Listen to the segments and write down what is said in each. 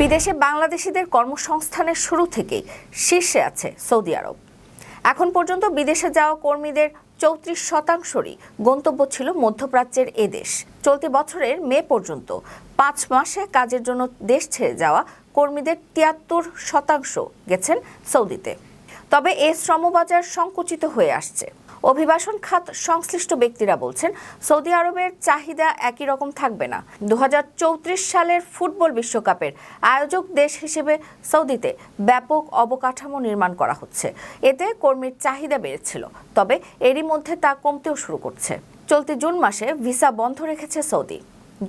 বিদেশে বাংলাদেশিদের কর্মসংস্থানের শুরু থেকেই শীর্ষে আছে সৌদি আরব। এখন পর্যন্ত বিদেশে যাওয়া কর্মীদের চৌত্রিশ শতাংশরই গন্তব্য ছিল মধ্যপ্রাচ্যের এ দেশ। চলতি বছরের মে পর্যন্ত পাঁচ মাসে কাজের জন্য দেশ ছেড়ে যাওয়া কর্মীদের তিয়াত্তর শতাংশ গেছেন সৌদিতে। তবে এ শ্রমবাজার সংকুচিত হয়ে আসছে। অভিবাসন খাত সংশ্লিষ্ট ব্যক্তিরা বলছেন, সৌদি আরবের চাহিদা একই রকম থাকবে না। দু হাজার চৌত্রিশ সালের ফুটবল বিশ্বকাপের আয়োজক দেশ হিসেবে সৌদিতে ব্যাপক অবকাঠামো নির্মাণ করা হচ্ছে। এতে কর্মীর চাহিদা বেড়েছিল, তবে এরই মধ্যে তা কমতেও শুরু করছে। চলতি জুন মাসে ভিসা বন্ধ রেখেছে সৌদি।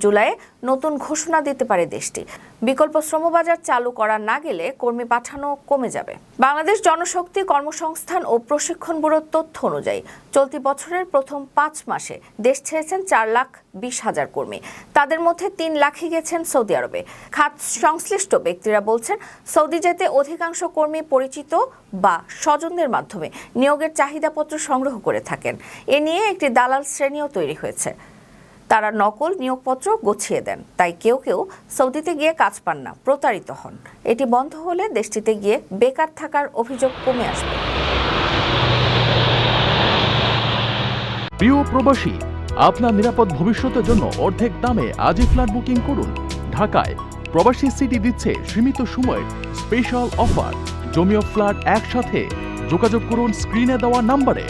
জুলাইয়ে নতুন ঘোষণা দিতে পারে দেশটি। বিকল্প শ্রমবাজার চালু করা না গেলে কর্মী পাঠানো কমে যাবে। বাংলাদেশ জনশক্তি কর্মসংস্থান ও প্রশিক্ষণ ব্যুরোর তথ্য অনুযায়ী চলতি বছরের প্রথম পাঁচ মাসে দেশ ছেড়েছেন চার লাখ বিশ হাজার কর্মী। তাদের মধ্যে তিন লাখই গেছেন সৌদি আরবে। খাত সংশ্লিষ্ট ব্যক্তিরা বলছেন, সৌদি যেতে অধিকাংশ কর্মী পরিচিত বা স্বজনদের মাধ্যমে নিয়োগের চাহিদাপত্র সংগ্রহ করে থাকেন। এ নিয়ে একটি দালাল শ্রেণীও তৈরি হয়েছে। তারা নকল নিয়োগপত্র গুছিয়ে দেন। তাই কেউ কেউ সৌদিতে গিয়ে কাজ পান না, প্রতারিত হন। এটি বন্ধ হলে দেশটিতে গিয়ে বেকার থাকার অভিযোগ কমে আসবে। প্রিয় প্রবাসী, আপনার নিরাপদ ভবিষ্যতের জন্য অর্ধেক দামে আজই ফ্ল্যাট বুকিং করুন। ঢাকায় প্রবাসী সিটি দিচ্ছে সীমিত সময়ের স্পেশাল অফার। জমিও ফ্ল্যাট একসাথে যোগাযোগ করুন স্ক্রিনে দেওয়া নাম্বারে।